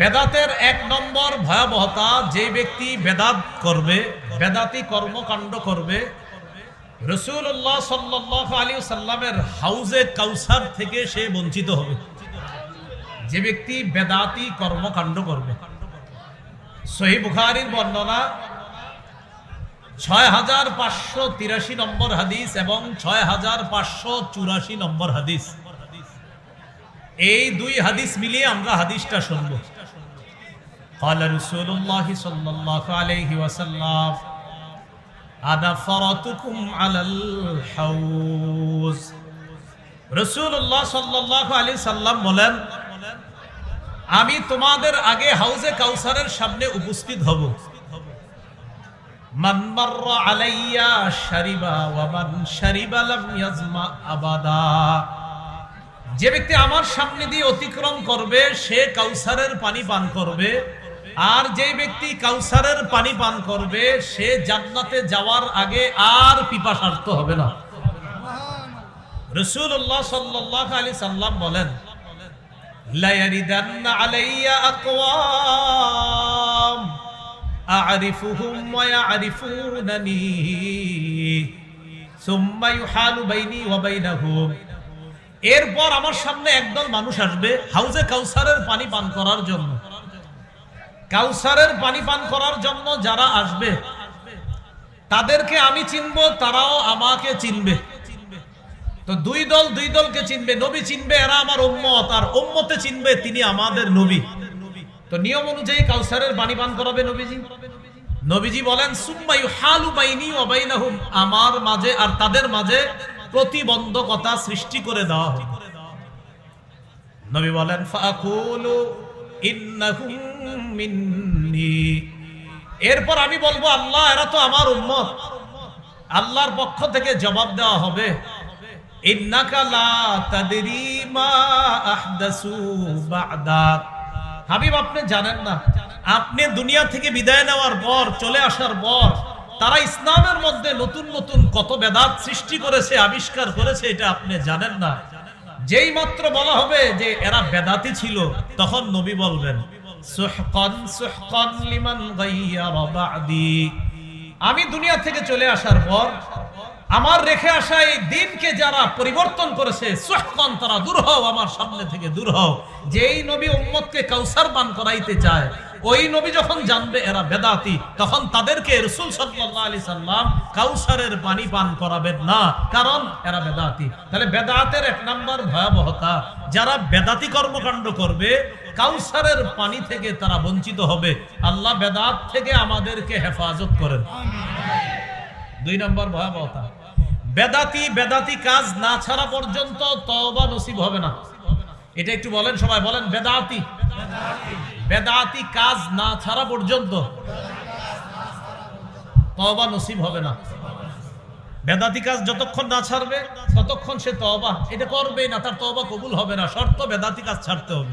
বেদাতের এক নম্বর ভয়াবহতা, যে ব্যক্তি বেদাত করবে, বেদাতি কর্মকাণ্ড করবে রসুল্লাহ সাল্লাহ আলী সাল্লামের হাউজে কাউসার থেকে সে বঞ্চিত হবে। যে ব্যক্তি বেদাতি কর্মকাণ্ড করবে। সহি বুখারির বর্ণনা ছয় হাজার পাঁচশো তিরাশি নম্বর হাদিস এবং ছয় হাজার পাঁচশো চুরাশি নম্বর হাদিস। এই দুই হাদিস মিলিয়ে আমরা হাদিসটা শুনব। قال رسول الله صلى الله عليه وسلم أنا فرطكم على الحوز رسول الله صلى الله عليه وسلم বলেন আমি তোমাদের আগে হাউজে কাউসারের সামনে উপস্থিত হব মান মাররা আলাইয়া শারিবা ওয়া মান শারিবা লাম ইয়াজমা আবাদা যে ব্যক্তি আমার সামনে দিয়ে অতিক্রম করবে সে কাউসারের পানি পান করবে আর যে ব্যক্তি কাউসারের পানি পান করবে, সে জান্নাতে যাওয়ার আগে আর পিপাসার্থ হবে না। রসুল্লাহ সাল্লাহ আলী সাল্লাম বলেন এরপর আমার সামনে একদল মানুষ আসবে হাউজে কাউসারের পানি পান করার জন্য। কাউসারের পানি পান করার জন্য যারা আসবে, তাদেরকে আমি চিনব, তারাও আমাকে চিনবে। তো দুই দল দুই দলকে চিনবে, নবী চিনবে, এরা আমার উম্মত, আর উম্মতে চিনবে তিনি আমাদের নবী। তো নিয়ম অনুযায়ী কাউসারের পানি পান করাবে নবীজি। নবীজি বলেন সুম্মায়ু হালু বাইনি ওবাইনাহুম আমার মাঝে আর তাদের মাঝে প্রতিবন্ধকতা সৃষ্টি করে দেওয়া নবী বলেন ফাকুলু ইন্নাহুম এরপর আমি বলব, আল্লাহ, এরা তো আমার উম্মত। আল্লাহর পক্ষ থেকে জবাব দেওয়া হবে হাবিব, আপনি জানেন না, আপনি দুনিয়া থেকে বিদায় নেওয়ার পর, চলে আসার পর, তারা ইসলামের মধ্যে নতুন নতুন কত বেদাত সৃষ্টি করেছে, আবিষ্কার করেছে, এটা আপনি জানেন না। যেই মাত্র বলা হবে যে এরা বেদাতি ছিল, তখন নবী বলবেন সুহকান সুহকান লিমান গাইয়ারা বা'দি। আমি দুনিয়া থেকে চলে আসার পর, আমার রেখে আসা এই দিনকে যারা পরিবর্তন করেছে, সুহকান তারা দূর হও, আমার সামনে থেকে দূর হও। যেই নবী উম্মতকে কাউসার পান করাইতে চায়, ওই নবী যখন জানবে এরা বেদাতি, তখন তাদেরকে রসুল সাল্লাহ আলি সাল্লাম কাউসারের পানি পান করাবেন না, কারণ এরা বেদাতি। তাহলে বেদাতের এক নাম্বার ভয়াবহতা, যারা বেদাতি কর্মকাণ্ড করবে কাউসারের পানি থেকে তারা বঞ্চিত হবে। আল্লাহ বেদাত থেকে আমাদেরকে হেফাজত করেন। দুই নম্বর ভয়াবহতা। বেদাতি বেদাতি কাজ না ছাড়া পর্যন্ত তওবা নসিব হবে না। এটা একটু বলেন সবাই, বলেন বেদাতি। বেদাতি কাজ না ছাড়া পর্যন্ত তওবা নসিব হবে না। বেদাতি কাজ যতক্ষণ না ছাড়বে, ততক্ষণ সে তবা এটা করবে না, তার তওবা কবুল হবে না। শর্ত বেদাতি কাজ ছাড়তে হবে।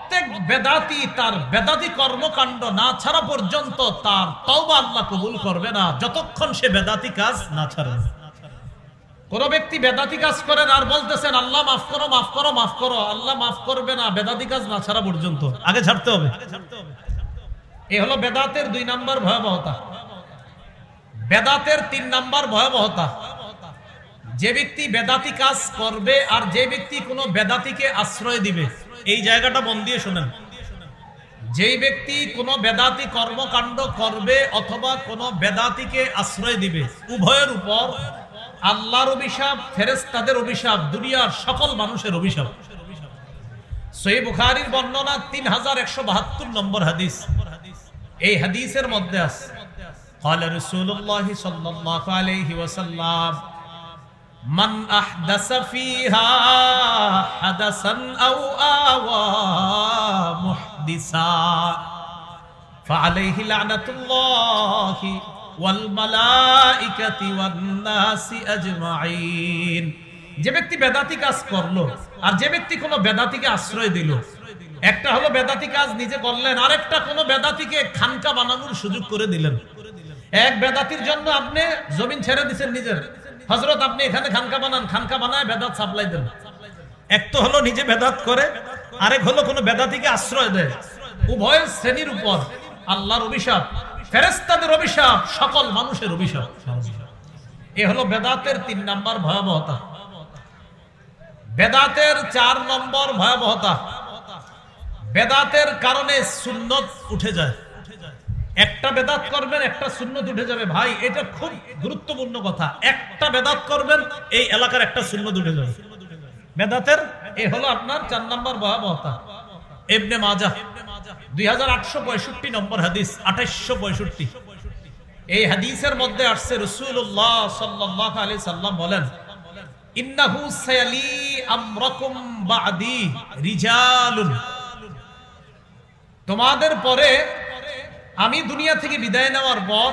বেদাতি তার বেদাতি কর্মকাণ্ড না ছাড়া পর্যন্ত তার তওবা আল্লাহ কবুল করবে না। যতক্ষণ সে বেদাতি কাজ না ছাড়বে কোন ব্যক্তি বেদাতি কাজ করেন আর বলতেছেন, আল্লাহ মাফ করো মাফ করো মাফ করো, আল্লাহ মাফ করবে না। বেদাতি কাজ না ছাড়া পর্যন্ত। আগে ছাড়তে হবে। এ হলো বেদাতের দুই নাম্বার ভয়াবহতা। বেদাতের তিন নাম্বার ভয়াবহতা। যে ব্যক্তি বেদাতি কাজ করবে আর যে ব্যক্তি কোনো বেদাতিকে আশ্রয় দিবে এই জায়গাটা মন দিয়ে শোনেন যেই ব্যক্তি কোনো বেদাতি কর্মকাণ্ড করবে অথবা কোনো বেদাতিকে আশ্রয় দিবে উভয়ের উপর আল্লাহর অভিশাপ ফেরেস্তাদের অভিশাপ দুনিয়ার সকল মানুষের অভিশাপ সই বুখারির বর্ণনা তিন হাজার একশো বাহাত্তর নম্বর হাদিস এই হাদিসের মধ্যে আছে قال رسول الله صلى الله عليه وسلم من أحدث فيها حدثا أو آوى محدثا فعليه لعنة الله والملائكة والناس أجمعين যে ব্যক্তি বেদাতি কাজ করলো আর যে ব্যক্তি কোনো বেদাতিকে আশ্রয় দিল একটা হলো বেদাতি কাজ নিজে করলেন আরেকটা কোনো বেদাতিকে খানকা বানানোর সুযোগ করে দিলেন এক বেদাতির জন্য আপনি জমিন ছেড়ে দিচ্ছেন নিজের হজরত আপনি এখানে খানকা বানান, খানকা বানায় বেদাত সাপ্লাই দেন। এক তো হলো নিজে বেদাত করে, আরেক হলো কোনো বেদাতিকে আশ্রয় দেয়। উভয় শ্রেণির উপর আল্লাহর অভিশাপ ফেরেস্তাদের অভিশাপ, সকল মানুষের অভিশাপ। এ হলো বেদাতের তিন নাম্বার ভয়াবহতা। বেদাতের চার নম্বর ভয়াবহতা। বেদাতের কারণে সুন্নত উঠে যায়। একটা বেদাত করবেন, একটা সুন্নত উঠে যাবে। ভাই, এটা খুব গুরুত্বপূর্ণ কথা। একটা বেদাত করবেন, এই এলাকার একটা সুন্নত উঠে যাবে। বেদাতের, এ হলো আপনার চার নম্বর ভয়াবহতা। এবনে মাজা তোমাদের পরে আমি দুনিয়া থেকে বিদায় নেওয়ার পর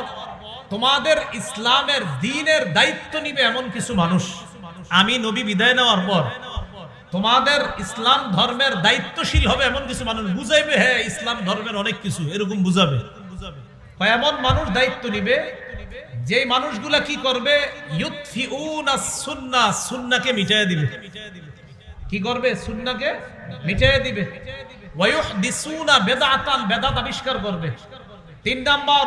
তোমাদের ইসলামের দিনের দায়িত্ব নিবে এমন কিছু মানুষ। আমি নবী বিদায় নেওয়ার পর তোমাদের ইসলাম ধর্মের দায়িত্বশীল হবে এমন কিছু মানুষ বুঝাইবে হ্যাঁ ইসলাম ধর্মের অনেক কিছু। এরকম বুঝাবে। এমন মানুষ দায়িত্ব নিবে যে মানুষগুলা কি করবে? সুন্নাহকে মিটায় দিবে। কি করবে? সুন্নাহকে মিটায় দিবে। বেদাতান বেদাত আবিষ্কার করবে। তিন নাম্বার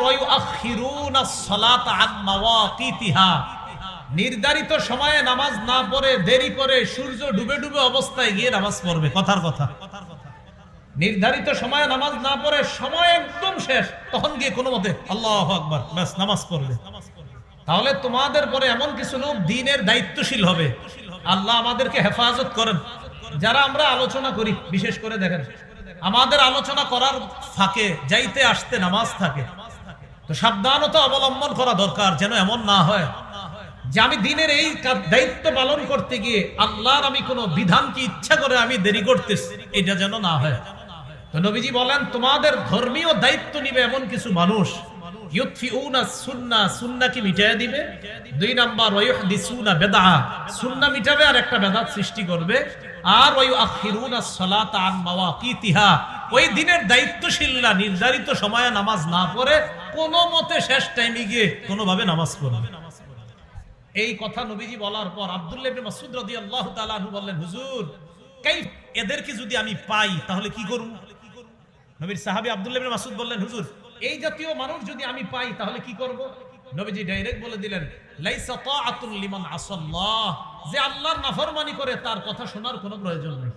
নির্ধারিত সময়ে নামাজ না পড়ে, দেরি করে সূর্য ডুবে ডুবে অবস্থায় গিয়ে নামাজ পড়বে। কথার কথা। নির্ধারিত সময়ে নামাজ না পড়ে, সময় একদম শেষ, তখন গিয়ে কোনো মতে আল্লাহ আকবার, ব্যাস, নামাজ পড়বে। তাহলে তোমাদের পরে এমন কিছু লোক দিনের দায়িত্বশীল হবে। আল্লাহ আমাদেরকে হেফাজত করেন। যারা আমরা আলোচনা করি, বিশেষ করে দেখেন আমাদের আলোচনা করার ফাঁকে, যাইতে আসতে নামাজ থাকে। তো সাবধানতা অবলম্বন করা দরকার যেন এমন না হয় যে আমি দিনের এই দায়িত্ব পালন করতে গিয়ে আল্লাহর আমি কোনো বিধানকে ইচ্ছা করে আমি দেরি করতেছি, এটা যেন না হয়। তো নবীজি বলেন, তোমাদের ধর্মীয় দায়িত্ব নিবে এমন কিছু মানুষ। সুন্না সুন্নাকে মিটায় দিবে? দুই নাম্বার বেদআ। সুন্নাহ মিটাবে আর একটা বেদাত সৃষ্টি করবে। আর ওয়ায়ুআখিরুনা সালাতা আন মাওয়াকিতিহা। ওই দিনের দায়িত্বশীলরা নির্ধারিত সময়ে নামাজ না পড়ে কোনো মতে শেষ টাইমে গিয়ে কোনোভাবে নামাজ পড়বে এই কথা নবীজি বলার পর আব্দুল্লাহ ইবনে মাসউদ রাদিয়াল্লাহু তাআলা আনহু বললেন, হুজুর কাই এদেরকে যদি আমি পাই, তাহলে কি করব নবীর সাহাবী আব্দুল্লাহ ইবনে মাসউদ বললেন, হুজুর এই জাতীয় মানুষ যদি আমি পাই তাহলে কি করব নবীজি ডাইরেক্ট বলে দিলেন লাইসা তাআতুল লিমান আসাল্লাহ যে আল্লাহর নাফরমানি করে তার কথা শোনার কোনো প্রয়োজন নেই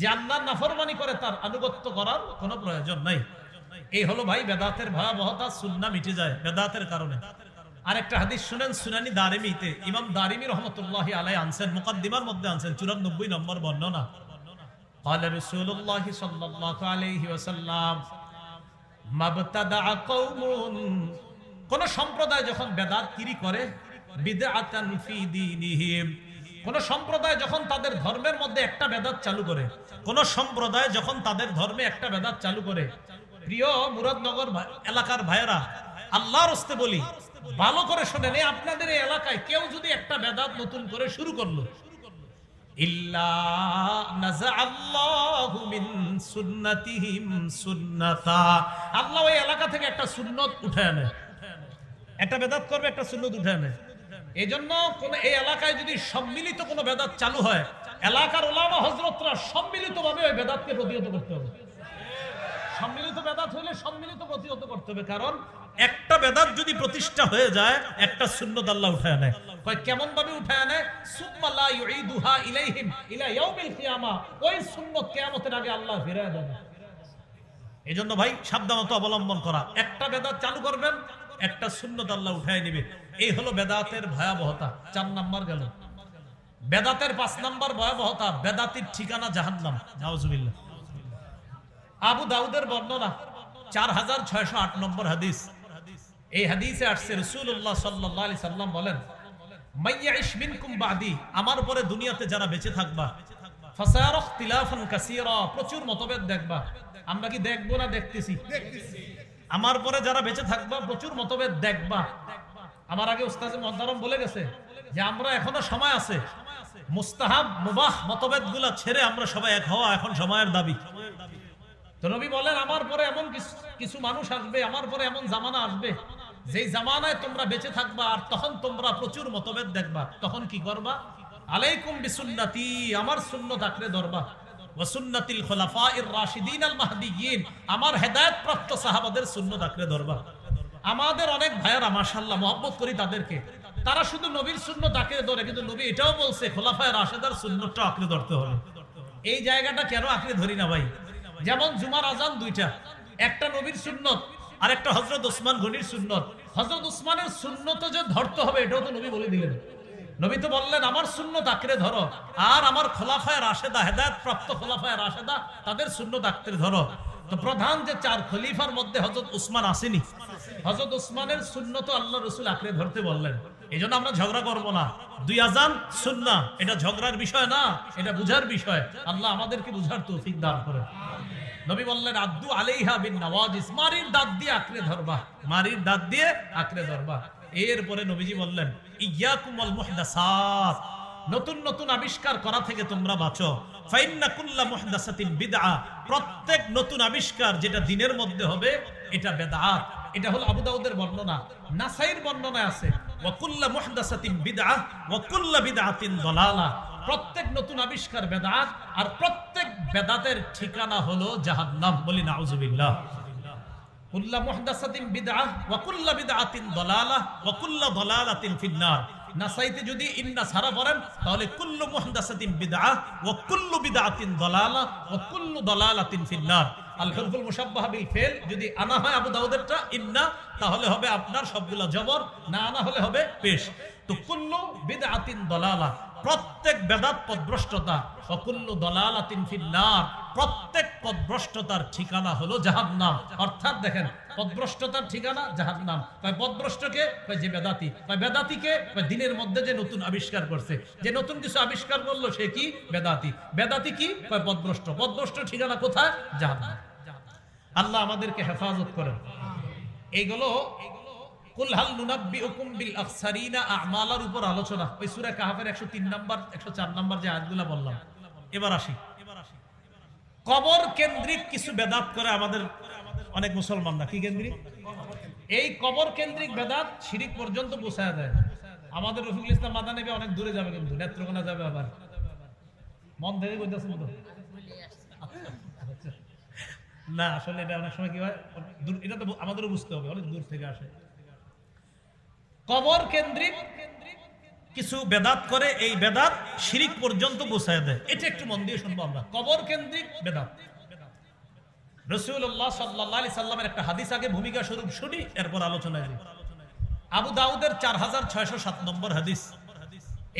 যে আল্লাহর নাফরমানি করে তার আনুগত্য করার কোনো প্রয়োজন নাই এই হলো ভাই বেদাতের ভয়াবহতা সুন্নাহ মিটে যায় বেদাতের কারণে আরেকটা হাদিস শুনেন সুনানি দারিমিতে ইমাম দারিমি রহমতুল্লাহ আলাই আনছেন মুকদ্দিমার মধ্যে আনছেন চুরানব্বই নম্বর বর্ণনা قال رسول الله صلى الله عليه وسلم ما ابتدع قوم কোন সম্প্রদায় যখন বেদাত কিরি করে কোন সম্প্রদায় যখন তাদের ধর্মের মধ্যে একটা বেদাত চালু করে, কোন সম্প্রদায় যখন তাদের ধর্মে একটা বেদাত চালু করে, প্রিয় মুরাদনগর এলাকার ভাইয়েরা, আল্লাহর বলি, ভালো করে শোনেন, এই আপনাদের এই এলাকায় কেউ যদি একটা বেদাত নতুন করে শুরু করল ইল্লা নাযাআল্লাহু মিন সুন্নাতিহিম সুন্নাতা আল্লাহ এলাকা থেকে একটা সুন্নত উঠে একটা বেদাত করবে, একটা সুন্নত উঠে কোন, এই এলাকায় যদি সম্মিলিত কোনো বেদাত চালু হয়, এলাকার ওলামা হজরতরা সম্মিলিত ভাবে ওই বেদাতকে প্রতিহত করতে হবে। সম্মিলিত বেদাত হলে সম্মিলিত প্রতিহত করতে হবে। কারণ একটা বেদাত যদি প্রতিষ্ঠা হয়ে যায়, একটা সুন্নত আল্লাহ উঠায় নেয়। কয়, কেমন ভাবে উঠায় নেয়? সুম্মা লা ইউঈদুহা ইলাইহিম ইলা ইয়াউমিল ওই সুন্নত কিয়ামতের আগে আল্লাহ ফিরায় দেন। এই জন্য ভাই, সাবধানতা অবলম্বন করা। একটা বেদাত চালু করবেন, একটা সুন্নত আল্লাহ উঠায় নিবে। এই হলো বেদাতের ভয়াবহতা। চার নাম্বার গেল। বেদাতের পাঁচ নাম্বার ভয়াবহতা, বেদাতির ঠিকানা জাহান্নাম। নাউজুবিল্লাহ। আবু দাউদের বর্ণনা, চার হাজার ছয়শো আট নম্বর হাদিস। এই হাদিসে আসছে রসুল্লাহ সাল্লাহ সাল্লাম বলেন আমার পরে দুনিয়াতে যারা বেঁচে থাকবা। প্রচুর মতভেদ দেখবা। আমরা কি দেখব না দেখতেছি? আমার পরে যারা বেঁচে থাকবা, প্রচুর মতভেদ দেখবা। আমার আগে মহতারম বলে গেছে যে, আমরা এখনও সময় আছে। মুস্তাহাব, মুবাহ মতভেদগুলা ছেড়ে আমরা সবাই এক হওয়া এখন সময়ের দাবি। তো বলেন, আমার পরে এমন কিছু মানুষ আসবে, আমার পরে এমন জামানা আসবে যেই জামানায় তোমরা বেঁচে থাকবা আর তখন তোমরা প্রচুর মতভেদ দেখবা, তখন কি করবা? আলাইকুম বিসুন্নতি, আমার সুন্নত আঁকড়ে ধরবা। ওয়াসুন্নাতিল খুলাফাইর রাশিদিন আল আমার প্রাপ্ত সাহাবাদের ধরবা। আমাদের অনেক ভাইয়ারা, মাশাআল্লাহ, মহব্বত করি তাদেরকে। তারা শুধু নবীর সুন্নত আঁকড়ে ধরে, কিন্তু নবী এটাও বলছে, খোলাফায় রাশেদার সুন্নতটা আঁকড়ে ধরতে হবে। এই জায়গাটা কেন আঁকড়ে ধরি না ভাই? যেমন জুমার আজান দুইটা, একটা নবীর সুন্নত আর একটা হজরত ওসমান গনির সুন্নত। হজরত ওসমানের সুন্নত যে ধরতে হবে, এটাও তো নবী বলে দিলেন। নবী তো বললেন, আমার শূন্য আঁকড়ে ধরো। আর আমার খোলাফায় রাশেদা হেদায়ত প্রাপ্ত খোলাফায় রাশেদা, তাদের শূন্য আঁকড়ে ধরো। তো প্রধান যে চার খলিফার মধ্যে হজরত উসমান আসেনি। হজরত উসমানের সুন্নত আল্লাহ রসুল আঁকড়ে ধরতে বললেন। এই জন্য আমরা ঝগড়া করব না। দুই আজান সুন্না এটা ঝগড়ার বিষয় না, এটা বুঝার বিষয়। আল্লাহ আমাদেরকে বুঝার তৌফিক দান করে। নবী বললেন আব্দু আলাইহা বিন নওয়াজিস, মারির দাঁত দিয়ে আঁকড়ে ধরবা। মারির দাঁত দিয়ে আঁকড়ে ধরবা। এরপরে নবীজি বললেন, ইয়াকুমুল মুহদাসাত, নতুন নতুন আবিষ্কার করা থেকে তোমরা বাঁচো। প্রত্যেক নতুন আবিষ্কার যেটা দিনের মধ্যে হবে, এটা বেদাত এটা হলো আবু দাউদের বর্ণনা। নাসাইর বর্ণনায় আছে ওয়া কুল্লা মুহদাসাতিন বিদআ, ওয়াকুল্লা বিদআতিন দালালা। প্রত্যেক নতুন আবিষ্কার বেদাত, আর প্রত্যেক বেদাতের ঠিকানা হলো জাহান্নাম। বলি নাউজুবিল্লাহ। কুল্লা মুহদাসাতিন বিদআহ ওয়াকুল্লা বিদআতিন দালালাহ ওয়াকুল্লা দালালাতিন ফিন্নার। নাসাইতে যদি ইন্না সারা পড়েন তাহলে কুল্লু মুহদাসাতিন বিদআহ ওয়া কুল্লু বিদআতিন দালালা ওয়া কুল্লু দালালাতিন ফিন্নার। আল হুরফুল মুশাব্বাহ বিল ফিল, যদি আনা হয় আবু দাউদেরটা ইন্না, তাহলে হবে আপনার সবগুলা জবর, না আনা হলে হবে পেশ। তো কুল্লু বিদআতিন দালালা, প্রত্যেক বেদাত পদভ্রষ্টতা অকুল্লু দলালাতিন ফিন্নার প্রত্যেক পদভ্রষ্টতার ঠিকানা হলো জাহান্নাম। অর্থাৎ দেখেন, পদভ্রষ্টতার ঠিকানা জাহান্নাম। কয় পদভ্রষ্টকে কয় যে বেদাতি কয় বেদাতিকে কয় দিনের মধ্যে যে নতুন আবিষ্কার করছে। যে নতুন কিছু আবিষ্কার করল সে কি? বেদাতি। বেদাতি কি? কয় পদভ্রষ্ট। পদভ্রষ্ট ঠিকানা কোথায়? জাহান্নাম। আল্লাহ আমাদেরকে হেফাজত করেন। এইগুলো আমালার উপর আলোচনা। ওই সূরা কাহাফের 103 নাম্বার 104 নাম্বার যে আয়াতগুলো বললাম। এবার আসি। কবর কেন্দ্রিক কিছু বেদাত করে আমাদের অনেক মুসলমানরা। কি কেন্দ্রিক? এই কবর কেন্দ্রিক বেদাত শিরিক পর্যন্ত পৌঁছায় যায় আমাদের রফিকুল ইসলাম মাদা নেবে অনেক দূরে যাবে কিন্তু, নেত্রকোনা যাবে আবার। মন থেকে কইতেছেন তো আচ্ছা। না, আসলে এটা অনেক সময় কি হয় এটা তো আমাদেরও বুঝতে হবে, অনেক দূর থেকে আসে। কবর কেন্দ্রিক কিছু বেদাত করে, এই বেদাত শিরিক পর্যন্ত বোঝায় দেয়। এটা একটু মন দিয়ে শুনব আমরা। কবর কেন্দ্রিক বেদাত। রসুল্লাহ সাল্লাহ সাল্লামের একটা হাদিস আগে ভূমিকা স্বরূপ শুনি, এরপর আলোচনায় আবু দাউদের চার হাজার ছয়শো সাত নম্বর হাদিস।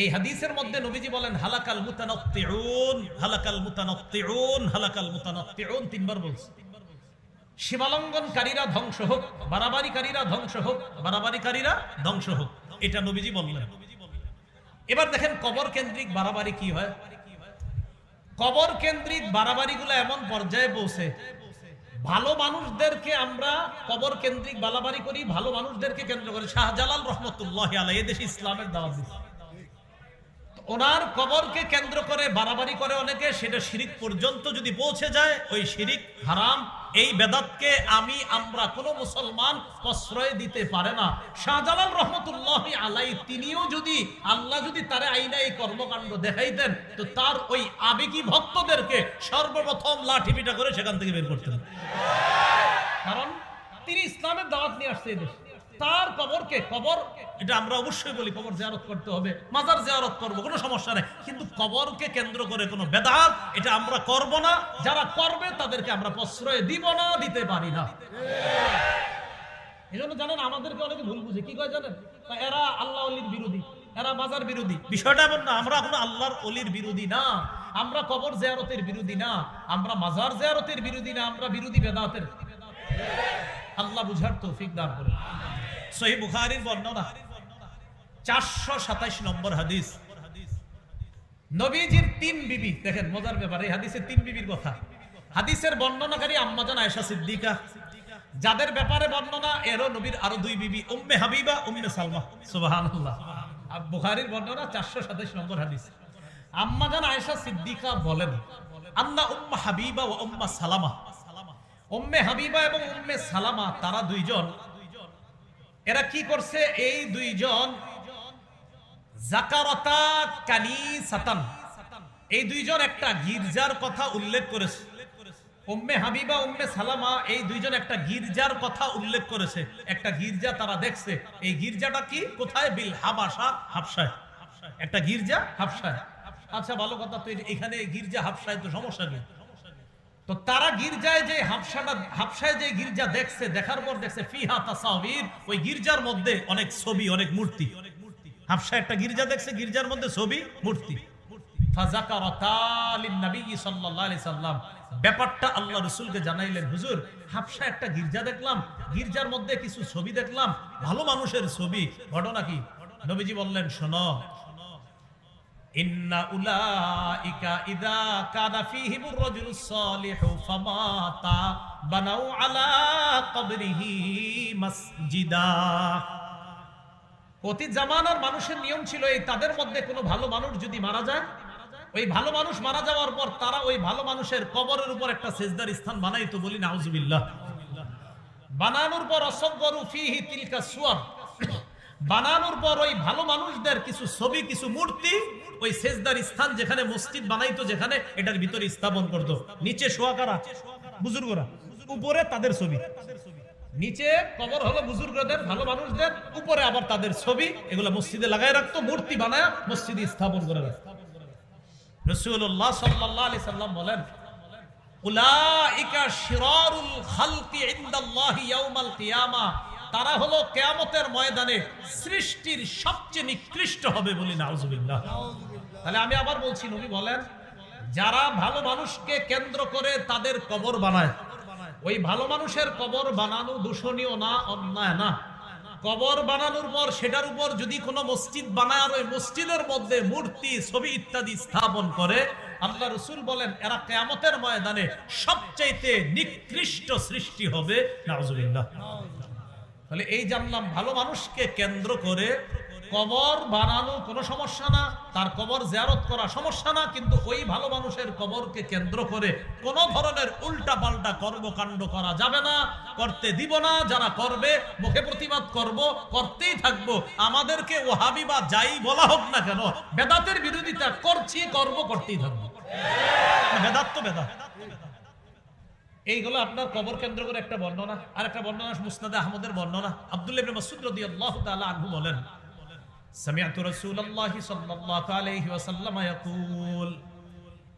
এই হাদিসের মধ্যে নবীজি বলেন, হালাকাল মুতানাত্তিউন হালাকাল মুতানাত্তিউন হালাকাল মুতানাত্তিউন তিনবার বলছে। সীমালঙ্ঘনকারীরা ধ্বংস হোক, বাড়াবাড়িকারীরা ধ্বংস হোক, বাড়াবাড়িকারীরা ধ্বংস হোক, এটা নবীজি বললেন। এবার দেখেন কবর কেন্দ্রিক বাড়াবাড়ি কি হয়? কবর কেন্দ্রিক বাড়াবাড়িগুলো এমন পর্যায়ে পৌঁছে। ভালো মানুষদেরকে আমরা কবর কেন্দ্রিক বাড়াবাড়ি করি, ভালো মানুষদেরকে কেন্দ্র করে। শাহজালাল রহমতুল্লাহ আলাই এদেশে ইসলামের দাওয়াত দিচ্ছে ওনার কবরকে কেন্দ্র করে বাড়াবাড়ি করে অনেকে, সেটা শিরিক পর্যন্ত যদি পৌঁছে যায়, ওই শিরিক হারাম। এই বেদাতকে আমি, আমরা কোনো মুসলমান প্রশ্রয় দিতে পারে না। শাহজালাল রহমতুল্লাহ আলাই তিনিও যদি, আল্লাহ যদি তার আইনা এই কর্মকাণ্ড দেখাইতেন, তো তার ওই আবেগী ভক্তদেরকে সর্বপ্রথম লাঠিপিটা করে সেখান থেকে বের করতেন। কারণ তিনি ইসলামের দাওয়াত নিয়ে আসছে দেশে। তার কবরকে কবর, এটা আমরা অবশ্যই বলি, কবর জিয়ারত করতে হবে, মাজার জিয়ারত করব, কোনো সমস্যা নেই। কিন্তু কবরকে কেন্দ্র করে কোনো বেদাত, এটা আমরা করব না। যারা করবে, তাদেরকে আমরা প্রশ্রয় দিব না, দিতে পারি না। এই জন্য জানেন, আমাদেরকে অনেকে ভুল বুঝে। কি কয় জানেন? এরা আল্লাহ অলির বিরোধী, এরা মাজার বিরোধী। বিষয়টা এমন না, আমরা কোনো আল্লাহর অলির বিরোধী না। আমরা কবর জিয়ারতের বিরোধী না, আমরা মাজার জিয়ারতের বিরোধী না, আমরা বিরোধী বেদাতের। আল্লাহ বুঝার তৌফিক দান করে সহি বুখারীর বর্ণনা। চারশো সাতাইশ নম্বর হাদিস। নবীজির তিন বিবি, দেখেন মজার ব্যাপার, এই হাদিসের তিন বিবির কথা। হাদিসের বর্ণনাকারী আম্মাজান আয়েশা সিদ্দিকা। যাদের ব্যাপারে বর্ণনা, এরও নবীর আরও দুই বিবি, উম্মে হাবিবা, উম্মে সালমা। সুবহানাল্লাহ। বুখারীর বর্ণনা 427 নম্বর হাদিস। আম্মা জান আয়েশা সিদ্দিকা বলেন, আন্না উম্মা হাবিবা ও উম্মা সালামা। উম্মে হাবিবা এবং উম্মে সালামা, তারা দুইজন এরা কি করছে? এই দুইজন জাকারতা কানিসাতান। এই দুইজন একটা গির্জার কথা উল্লেখ করেছে। উম্মে হাবিবা, উম্মে সালামা, এই দুইজন একটা গির্জার কথা উল্লেখ করেছে। একটা গির্জা তারা দেখছে। এই গির্জাটা কি? কোথায়? বিল হাবাসা হাফসায়। একটা গির্জা হাফসায়। আচ্ছা ভালো কথা, তো এখানে গির্জা হাফসায় তো সমস্যা কি তো তারা গির্জায় যে হাফসাটা, হাফসায় যে গির্জা দেখছে, দেখার পর দেখছে, ফিহা তাসাবির ওই গির্জার মধ্যে অনেক ছবি, অনেক মূর্তি। হাফসায় একটা গির্জা দেখছে, গির্জার মধ্যে ছবি, মূর্তি। ব্যাপারটা আল্লাহ রাসূলকে জানাইলেন, হুজুর হাফসা একটা গির্জা দেখলাম, গির্জার মধ্যে কিছু ছবি দেখলাম, ভালো মানুষের ছবি, ঘটনা কি? নবীজি বললেন, শোনো ইন্না উলাইকা ইযা কানা ফীহিমুর রাজুলুস সালিহু ফামাতা বানাউ আলা কবরিহি মাসজিদা। অতীত জামানার মানুষের নিয়ম ছিল এই তাদের মধ্যে কোনো ভালো মানুষ যদি মারা যায়, ওই ভালো মানুষ মারা যাওয়ার পর তারা ওই ভালো মানুষের কবরের উপর একটা সেজদার স্থান বানাইতো বলি নাউজুবিল্লাহ। বানানোর পর অসব্বরু ফিহি তিলকা সুয়ার। বানানোর পর ওই ভালো মানুষদের কিছু ছবি, কিছু মূর্তি ওই সেজদার স্থান যেখানে মসজিদ বানাইতো, যেখানে এটার ভিতরে স্থাপন করতো। নিচে শোয়া কারা? বুজুর্গরা। উপরে তাদের ছবি। নিচে কবর হলো বুজুর্গদের, ভালো মানুষদের। উপরে আবার তাদের ছবি। এগুলো মসজিদে লাগাই রাখতো, মূর্তি বানায় মসজিদে স্থাপন করে রাখতো। বলেন, উলাইকা শিরারুল খালকি ইনদাল্লাহি ইয়াউমাল কিয়ামা। তারা হলো কেয়ামতের ময়দানে সৃষ্টির সবচেয়ে নিকৃষ্ট হবে বলি নাউজুবিল্লাহ। তাহলে আমি আবার বলছি, নবী বলেন, যারা ভালো মানুষকে কেন্দ্র করে তাদের কবর বানায়, ওই ভালো মানুষের কবর বানানো দূষণীয় না, অন্যায় না। কবর বানানোর পর সেটার উপর যদি কোনো মসজিদ বানায় আর ওই মসজিদের মধ্যে মূর্তি, ছবি ইত্যাদি স্থাপন করে, আল্লাহ রসুল বলেন, এরা কেয়ামতের ময়দানে সবচাইতে নিকৃষ্ট সৃষ্টি হবে, নাউজুবিল্লাহ। তাহলে এই জানলাম, ভালো মানুষকে কেন্দ্র করে কবর বানানো কোনো সমস্যা না, তার কবর জিয়ারত করা সমস্যা না, কিন্তু ওই ভালো মানুষের কবরকে কেন্দ্র করে কোনো ধরনের উল্টা পাল্টা কর্মকাণ্ড করা যাবে না, করতে দিব না, যারা করবে, মুখে প্রতিবাদ করব, করতেই থাকব। আমাদেরকে ওহাবি বা যাই বলা হোক না কেন, বেদাতের বিরোধিতা করছি করব করতেই থাকব। বেদাত তো বেদাত। এইগুলো আপনার কবর কেন্দ্র করে একটা বর্ণনা আর একটা বর্ণনা মুসনাদে আহমদের বর্ণনা আব্দুল্লাহ ইবনে মাসউদ রাদিয়াল্লাহু তাআলা আনহু বলেন سمعت رسول الله صلى الله عليه وسلم يقول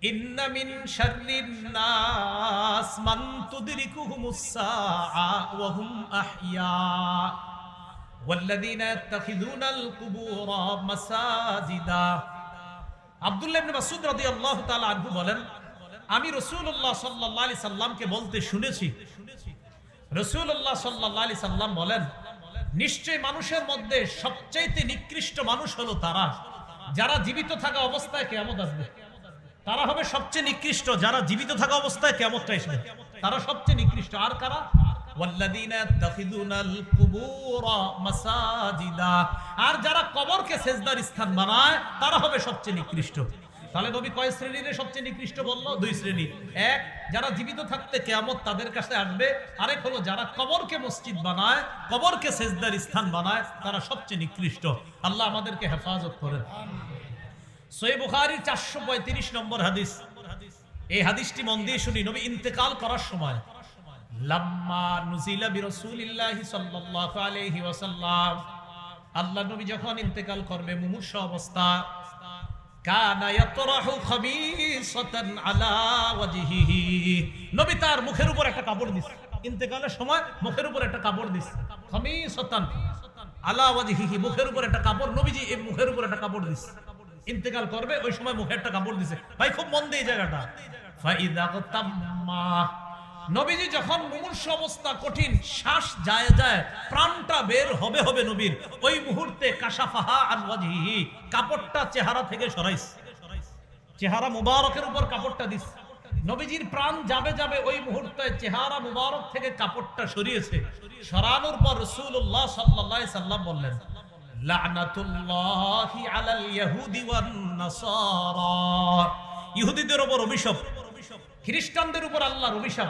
إن من شر الناس من تدركهم الساعة وهم أحياء والذين يتخذون القبور مساجدا আব্দুল্লাহ ইবনে মাসউদ রাদিয়াল্লাহু তাআলা আনহু বলেন আমি রাসূলুল্লাহ সাল্লাল্লাহু আলাইহি সাল্লামকে বলতে শুনেছি। রাসূলুল্লাহ সাল্লাল্লাহু আলাইহি সাল্লাম বলেন নিশ্চয় মানুষের মধ্যে সবচাইতে নিকৃষ্ট মানুষ হলো তারা। যারা জীবিত থাকা অবস্থায় কিয়ামত আসবে। তারা হবে সবচেয়ে নিকৃষ্ট। যারা জীবিত থাকা অবস্থায় কিয়ামতটা আসবে। তারা সবচেয়ে নিকৃষ্ট। আর কারা? আর যারা কবরকে সেজদার স্থান বানায়, তারা হবে সবচেয়ে নিকৃষ্ট। তাহলে নবী কয় শ্রেণির সবচেয়ে নিকৃষ্ট বলল? দুই শ্রেণি। এক, যারা জীবিত থাকতে কেয়ামত তাদের কাছে আসবে। আরেক হলো, যারা কবরকে মসজিদ বানায়, কবরকে সেজদার স্থান বানায়, তারা সবচেয়ে নিকৃষ্ট। আল্লাহ আমাদেরকে হেফাজত করেন। সই চারশো পঁয়ত্রিশ নম্বর হাদিস। এই হাদিসটি দিয়ে শুনি। নবী ইন্তেকাল করার সময় আল্লাহ নবী যখন ইন্তেকাল করবে, মুমূর্ষ অবস্থা কানা ইয়াতরাহু খাবিসাতান আলা ওয়াজহিহি মুখের উপর একটা কাপড় ইন্তেকালের সময় মুখের উপর একটা কাপড় খামিসাতান আলা ওয়াজহিহি, মুখের উপর একটা কাপড় মুখের উপর একটা কাপড় ইন্তেকাল করবে, ওই সময় মুখে একটা কাপড় দিছে। ভাই, খুব মন দিয়ে জায়গাটা। নবীজি যখন মুমূর্ষ অবস্থা কঠিন, শ্বাস যায় যায়, প্রাণটা বের হবে হবে নবীর। ওই মুহূর্তে কাশাফাহা আন ওয়াজহিহি, কাপড়টা চেহারা থেকে সরাইছে চেহারা মুবারকের উপর কাপড়টা দিস। নবীজির প্রাণ যাবে যাবে ওই মুহূর্তে চেহারা মুবারক থেকে কাপড়টা সরিয়েছে। সরানোর পর রাসূলুল্লাহ সাল্লাল্লাহু আলাইহি সাল্লাম বললেন, লা'নাতুল্লাহি আলাল ইয়াহুদি ওয়ান নাসারা। ইহুদিদের উপর অভিশাপ, খ্রিস্টানদের উপর আল্লাহর অভিশাপ।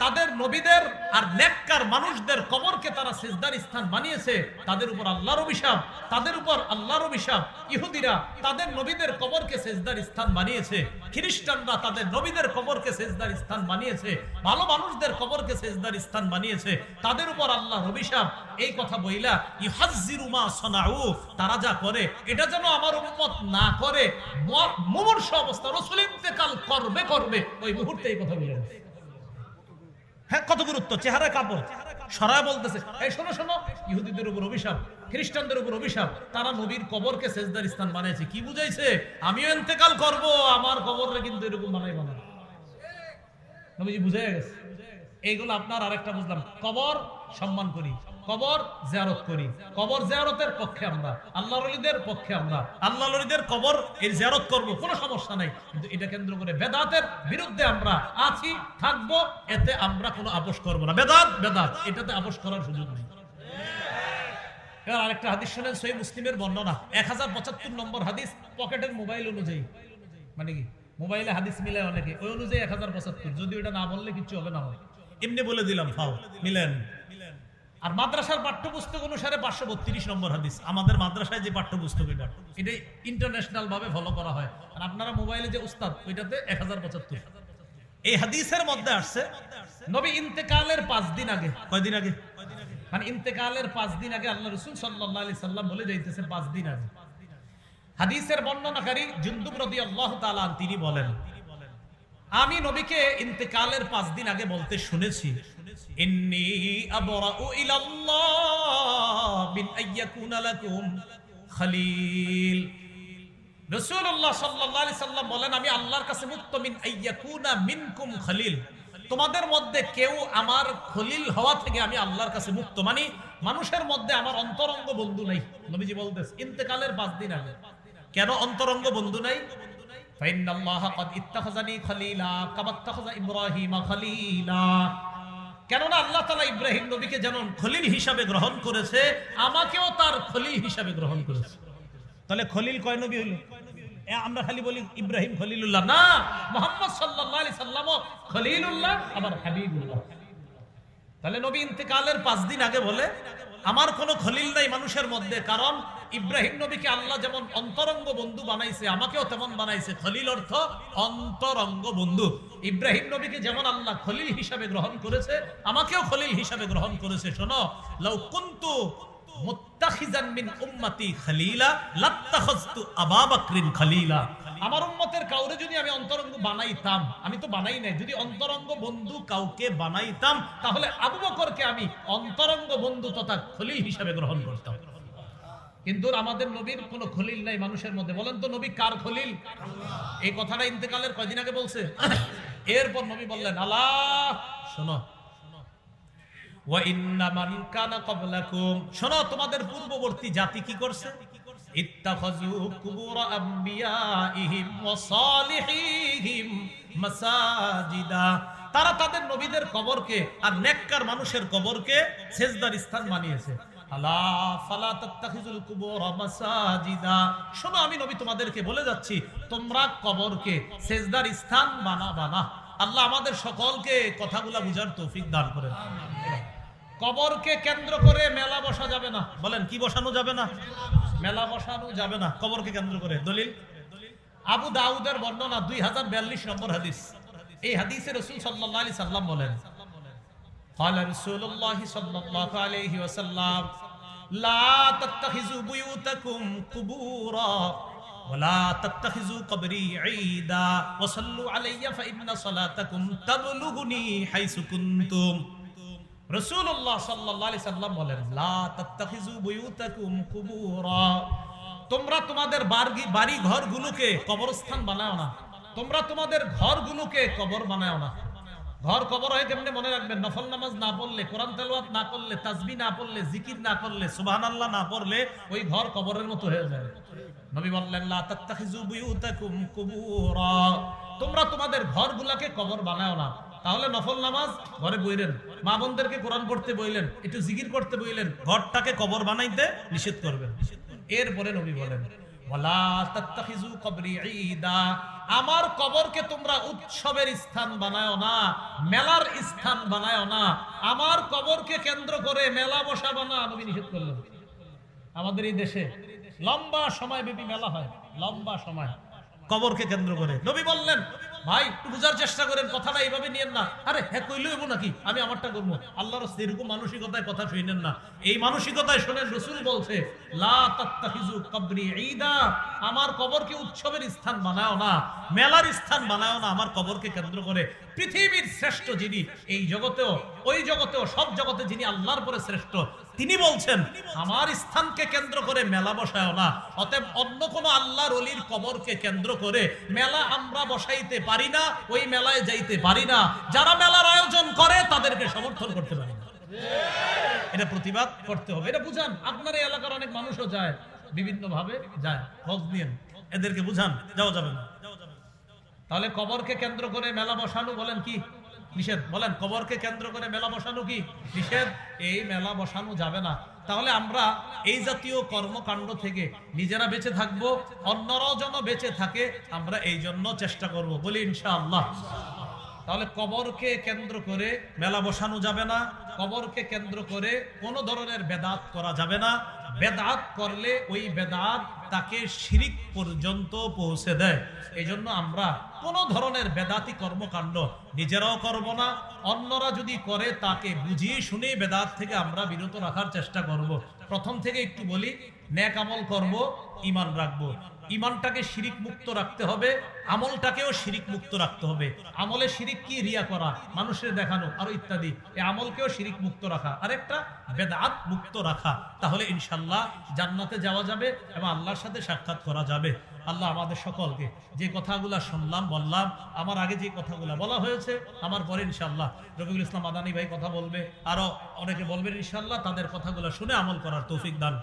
তাদের নবীদের আর নেককার মানুষদের কবরকে তারা সিজদার স্থান বানিয়েছে। তাদের উপর আল্লাহর অভিশাপ, তাদের উপর আল্লাহর অভিশাপ। ইহুদিরা তাদের নবীদের কবরকে সেজদার স্থান বানিয়েছে। খ্রিস্টানরা তাদের নবীদের কবরকে সেজদার স্থান বানিয়েছে। ভালো মানুষদের কবরকে সেজদার স্থান বানিয়েছে। তাদের উপর আল্লাহর অভিশাপ। এই কথা বইলা, ইহাজ্জিরু মা সনাউ, তারা যা করে, এটা যেন আমার উম্মত না করে। মুমূর্ষ অবস্থা। রাসূল ইন্তেকাল করবে করবে। ওই মুহূর্তে এই কথা বলে হ্যাঁ কত গুরুত্ব? চেহারা কাপড়। সরা বলতেছে, এই শোনো শোনো, ইহুদিদের উপর অভিশাপ, খ্রিস্টানদের উপর অভিশাপ, তারা নবীর কবরকে সেজদার স্থান বানিয়েছে। কি বুঝাইছে? আমিও ইন্তেকাল করব, আমার কবরটা কিন্তু এরকম বানাই বানা নবীজি বুঝে গেছে। এইগুলো আপনার আরেকটা বুঝলাম। কবর সম্মান করি। কবর জিয়ারত করি। কবর জিয়ারতের পক্ষে আমরা আল্লাহ রলিদের পক্ষে আমরা। আল্লাহ রলিদের কবর এর জিয়ারত করব, কোনো সমস্যা নাই। কিন্তু এটা কেন্দ্র করে বেদাতের বিরুদ্ধে আমরা আছি, থাকব, এতে আমরা কোনো আপোষ করব না। বেদাত বেদাত, এটাতে আপোষ করার সুযোগ নেই। আরেকটা হাদিস শোনেন, সহি মুসলিমের বর্ণনা। এক হাজার পঁচাত্তর নম্বর হাদিস পকেটের মোবাইল অনুযায়ী। মানে কি? মোবাইলে হাদিস মিলে অনেকে। ওই অনুযায়ী এক হাজার পঁচাত্তর। যদি ওটা না বললে কিছু হবে না হয় এমনি বলে দিলাম, ফাও, মিলেন। আর মাদ্রাসার পাঠ্যপুস্তক অনুসারে পাঁচশো বত্রিশ নম্বর হাদিস। আমাদের মাদ্রাসায় যে পাঠ্যপুস্তক এটা এটা ইন্টারন্যাশনাল ভাবে ফলো করা হয়। আর আপনারা মোবাইলে যে উস্তাদ, ওইটাতে এক হাজার পঁচাত্তর। এই হাদিসের মধ্যে আসছে, নবী ইন্তেকালের পাঁচ দিন আগে কয়দিন আগে? মানে ইন্তেকালের পাঁচ দিন আগে আল্লাহ রসুল সাল্লাহ আলি সাল্লাম বলে যাইতেছে পাঁচ দিন আগে। হাদিসের বর্ণনাকারী জুন্দুব রদি আল্লাহ তালান তিনি বলেন আমি নবীকে ইন্তেকালের পাঁচ দিন আগে বলতে শুনেছি। ইন্নি আবরাউ ইলাল্লাহ বলেন, আমি আল্লাহর কাছে মুক্ত মিন আইয়াকুনা মিনকুম খলিল। তোমাদের মধ্যে কেউ আমার খলিল হওয়া থেকে আমি আল্লাহর কাছে মুক্ত মানে মানুষের মধ্যে আমার অন্তরঙ্গ বন্ধু নাই। নবীজি বলতেছে, ইন্তেকালের পাঁচ দিন আগে। কেন অন্তরঙ্গ বন্ধু নাই? فإن الله قد اتخذني خليلا كما اتخذ إبراهيم خليلا কেননা আল্লাহ তালা ইব্রাহিম নবীকে যেমন খলিল হিসাবে গ্রহণ করেছে আমাকেও তার খলিল হিসাবে গ্রহণ করেছে তাহলে খলিল কয় নবী হইল এ আমরা খালি বলি ইব্রাহিম খলিলুল্লাহ না মোহাম্মদ সাল্লাহ আলি সাল্লাম খলিলুল্লাহ আবার হাবিবুল্লাহ তাহলে নবী ইন্তেকালের পাঁচ দিন আগে বলে আমার কোনো খলিল নাই মানুষের মধ্যে কারণ ইব্রাহিম নবীকে আল্লাহ যেমন অন্তরঙ্গ বন্ধু বানাইছে, আমাকেও তেমন বানাইছে। খলিল অর্থ অন্তরঙ্গ বন্ধু। ইব্রাহিম নবীকে যেমন আল্লাহ খলিল হিসাবে গ্রহণ করেছে, আমাকেও খলিল হিসাবে গ্রহণ করেছে। শোনো, লাউ কুনতু মুত্তাখিজান মিন উম্মতি খলিলা আবা বকরিন খলিলা। আমার উম্মতের কাউরে যদি আমি অন্তরঙ্গ বানাইতাম, আমি তো বানাই নাই, যদি অন্তরঙ্গ বন্ধু কাউকে বানাইতাম, তাহলে আবু বকরকে আমি অন্তরঙ্গ বন্ধু তথা খলিল হিসাবে গ্রহণ করতাম। কিন্তু আমাদের নবীর কোনো খলিল নাই মানুষের মধ্যে। বলেন তো নবী কার খলিল? এই কথাটা ইন্তেকালের কয়দিন আগে বলছে। এরপর নবী বললেন, আল্লাহ, শোনো। তারা তাদের নবীদের কবরকে আর নেককার মানুষের কবরকে সেজদার স্থান বানিয়েছে। শোনো, আমি নবী তোমাদেরকে বলে যাচ্ছি, তোমরা কবরকে সেজদার স্থান বানাবা না। আল্লাহ আমাদের সকলকে কথাগুলা বুঝার তৌফিক দান করেন। কবরকে কেন্দ্র করে মেলা বসা যাবে না। বলেন, কি বসানো যাবে না? মেলা বসানো যাবে না। কবরকে কেন্দ্র করে। দলিল? আবু দাউদের বর্ণনা দুই হাজার বিয়াল্লিশ নম্বর হাদিস। এই হাদিসে রসুল সাল্লাহ আলি সাল্লাম বলেন قال رسول الله صلى الله عليه وسلم لا تتخذوا بيوتكم قبورا ولا تتخذوا قبري عيدا وصلوا علي فإن صلاتكم تبلغني حيث كنتم রসুল্লাহ সাল্লাহ সাল্লাম বলেন লা তাত্তাখিজু বুয়ুতাকুম কুবুরা তোমরা তোমাদের বাড়ি বাড়ি ঘরগুলোকে কবরস্থান বানাও না তোমরা তোমাদের ঘরগুলোকে কবর বানাও না ঘর কবর হয় কেমনে মনে রাখবেন? নফল নামাজ না পড়লে, কোরআন তেলাওয়াত না করলে, তাসবি না পড়লে, জিকির না করলে, সুবহানাল্লাহ না পড়লে ওই ঘর কবরের মতো হয়ে যায় নবী বললেন তোমরা তোমাদের ঘরগুলাকে কবর বানাও না। তাহলে নফল নামাজ ঘরে বইলেন। মা বোনদেরকে কোরআন পড়তে বইলেন, একটু জিকির করতে বইলেন, ঘরটাকে কবর বানাইতে নিষেধ করবেন। এরপরে নবী বলেন আমার কবরকে তোমরা উৎসবের স্থান বানায় না, মেলার স্থান বানায় না। আমার কবরকে কেন্দ্র করে মেলা বসাবো না আমি নিষেধ করলাম। আমাদের এই দেশে লম্বা সময় ব্যাপী মেলা হয়, লম্বা সময়। কবরকে কেন্দ্র করে। নবী বললেন, ভাই, একটু বুঝার চেষ্টা করেন, কথাটা এইভাবে নিয়েন না। আরে হ্যাঁ কইলে হইব নাকি? আমি আমারটা করব। আল্লাহর এরকম মানসিকতায় কথা শুনেন না। এই মানসিকতায় শোনেন রসুল বলছে আমার কবরকে উৎসবের স্থান বানায় না, মেলার স্থান বানায় না, আমার কবরকে কেন্দ্র করে। পৃথিবীর শ্রেষ্ঠ যিনি, এই জগতেও, ওই জগতেও, সব জগতে যিনি আল্লাহর পরে শ্রেষ্ঠ তিনি বলছেন, আমার স্থানকে কেন্দ্র করে মেলা বসায় না, অতএব অন্য কোন আল্লাহর অলির কবরকে কেন্দ্র করে মেলা আমরা বসাইতে পারি না, ওই মেলায় যাইতে পারি না। যারা মেলার আয়োজন করে, তাদেরকে সমর্থন করতে পারি না। এটা প্রতিবাদ করতে হবে। এটা বুঝান, আপনার এই এলাকার অনেক মানুষও যায় বিভিন্ন ভাবে যায়। খোঁজ নিয়েন, এদেরকে বুঝান, যাওয়া যাবে না। তাহলে কবরকে কেন্দ্র করে মেলা বসানো বলেন কি? নিষেধ। বলেন, কবরকে কেন্দ্র করে মেলা বসানো কি? নিষেধ। এই মেলা বসানো যাবে না। তাহলে আমরা এই জাতীয় কর্মকাণ্ড থেকে নিজেরা বেঁচে থাকব, অন্যরাও যেন বেঁচে থাকে, আমরা এই জন্য চেষ্টা করব। বলি, ইনশাআল্লাহ। তাহলে কবরকে কেন্দ্র করে মেলা বসানো যাবে না, কবরকে কেন্দ্র করে কোনো ধরনের বেদাত করা যাবে না। বেদাত করলে ওই বেদাত তাকে শিরিক পর্যন্ত পৌঁছে দেয়। এই জন্য আমরা কোন ধরনের বেদাতি কর্মকাণ্ড নিজেরাও করব না, অন্যরা যদি করে তাকে বুঝিয়ে শুনে বেদাত থেকে আমরা বিরত রাখার চেষ্টা করব। প্রথম থেকে একটু বলি, ন্যাক আমল করব ইমান রাখব। ইমানটাকে শিরিক মুক্ত রাখতে হবে, আমলটাকেও শিরিক মুক্ত রাখতে হবে। আমলে শিরিক কি? রিয়া করা, মানুষের দেখানো, আরও ইত্যাদি। এই আমলকেও শিরিক মুক্ত রাখা। আরেকটা, বেদাত মুক্ত রাখা। তাহলে ইনশাল্লাহ জান্নাতে যাওয়া যাবে এবং আল্লাহর সাথে সাক্ষাৎ করা যাবে। আল্লাহ আমাদের সকলকে যে কথাগুলা শুনলাম, বললাম, আমার আগে যে কথাগুলা বলা হয়েছে, আমার পরে ইনশাল্লাহ রবিউল ইসলাম আদানি ভাই কথা বলবে, আরও অনেকে বলবেন ইনশাল্লাহ তাদের কথাগুলো শুনে আমল করার তৌফিক দান।